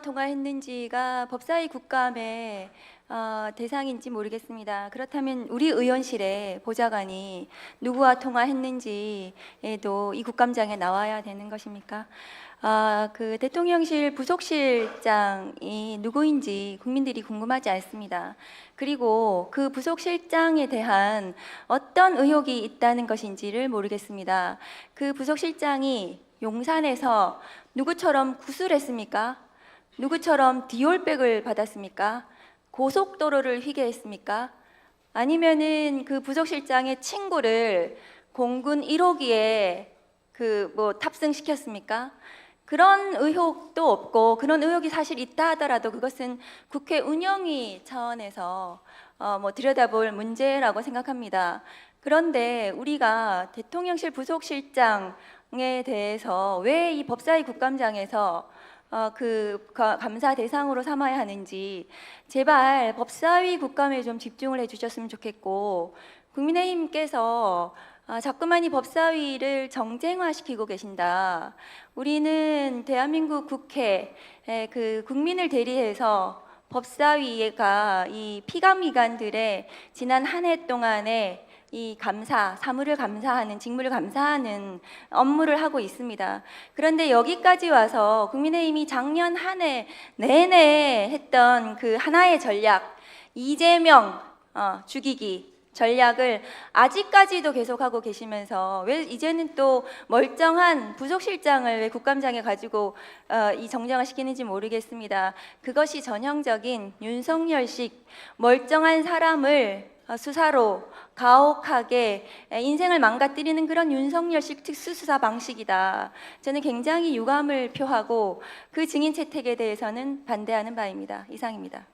통화했는지가 법사위 국감의 어, 대상인지 모르겠습니다. 그렇다면 우리 의원실에 보좌관이 누구와 통화했는지에도 이 국감장에 나와야 되는 것입니까? 아, 그 대통령실 부속실장이 누구인지 국민들이 궁금하지 않습니다. 그리고 그 부속실장에 대한 어떤 의혹이 있다는 것인지를 모르겠습니다. 그 부속실장이 용산에서 누구처럼 구술했습니까? 누구처럼 디올백을 받았습니까? 고속도로를 휘게했습니까? 아니면은 그 부속실장의 친구를 공군 1호기에 그 뭐 탑승시켰습니까? 그런 의혹도 없고 그런 의혹이 사실 있다 하더라도 그것은 국회 운영위 차원에서 어, 뭐 들여다볼 문제라고 생각합니다. 그런데 우리가 대통령실 부속실장에 대해서 왜 이 법사위 국감장에서 어, 그 가- 감사 대상으로 삼아야 하는지 제발 법사위 국감에 좀 집중을 해주셨으면 좋겠고 국민의힘께서 아, 자꾸만 이 법사위를 정쟁화시키고 계신다. 우리는 대한민국 국회 에, 그 국민을 대리해서 법사위가 이 피감기관들의 지난 한 해 동안에 이 감사, 사무를 감사하는, 직무를 감사하는 업무를 하고 있습니다. 그런데 여기까지 와서 국민의힘이 작년 한 해 내내 했던 그 하나의 전략, 이재명 어, 죽이기 전략을 아직까지도 계속하고 계시면서 왜 이제는 또 멀쩡한 부속실장을 왜 국감장에 가지고 어, 이 정쟁을 시키는지 모르겠습니다. 그것이 전형적인 윤석열식 멀쩡한 사람을 어, 수사로 가혹하게 에, 인생을 망가뜨리는 그런 윤석열식 특수수사 방식이다. 저는 굉장히 유감을 표하고 그 증인 채택에 대해서는 반대하는 바입니다. 이상입니다.